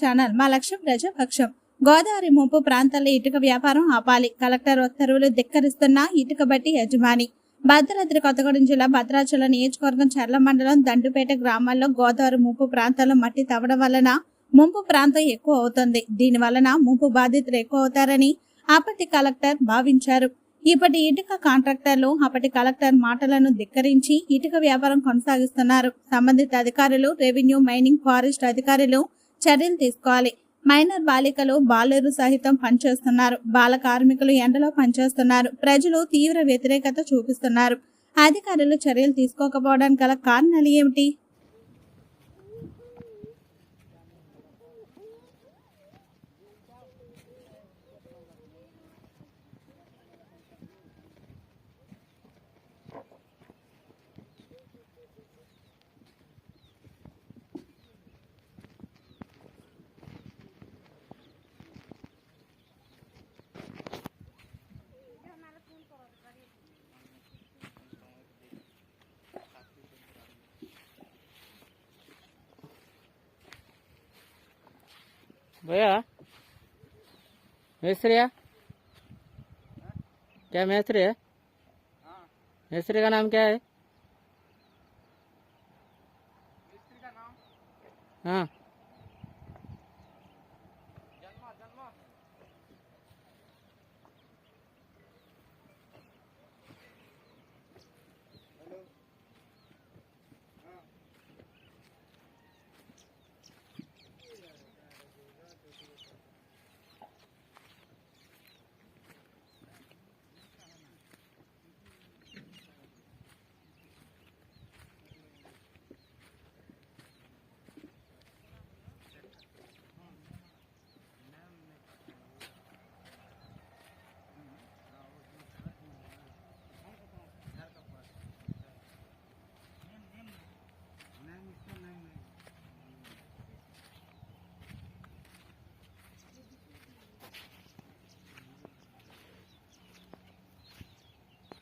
Channel. మా లక్ష్యం ప్రజాపక్షం. గోదావరి ముంపు ప్రాంతాల్లో ఇటుక వ్యాపారం ఆపాలి. కలెక్టర్ ఉత్తర్వులు ధిక్కరిస్తున్న ఇటుక బట్టి యజమాని. భద్రాద్రి కొత్తగూడెం జిల్లా భద్రాచలం నియోజకవర్గం చర్ల మండలం దండుపేట గ్రామాల్లో గోదావరి ముంపు ప్రాంతాల్లో మట్టి తవ్వడం వలన ముంపు ప్రాంతం ఎక్కువ అవుతుంది. దీని వలన ముంపు బాధితులు ఎక్కువ అవుతారని అప్పటి కలెక్టర్ భావించారు. ఇప్పటి ఇటుక కాంట్రాక్టర్లు అప్పటి కలెక్టర్ మాటలను ధిక్కరించి ఇటుక వ్యాపారం కొనసాగిస్తున్నారు. సంబంధిత అధికారులు రెవెన్యూ మైనింగ్ ఫారెస్ట్ అధికారులు చర్యలు తీసుకోవాలి. మైనర్ బాలికలు బాలురు సహితం పనిచేస్తున్నారు. బాల కార్మికులు ఎండలో పనిచేస్తున్నారు. ప్రజలు తీవ్ర వ్యతిరేకత చూపిస్తున్నారు. అధికారులు చర్యలు తీసుకోకపోవడానికి గల కారణాలు ఏమిటి? भैया? मिस्त्री है क्या मिस्त्री है? मिस्त्री का नाम क्या है? हाँ।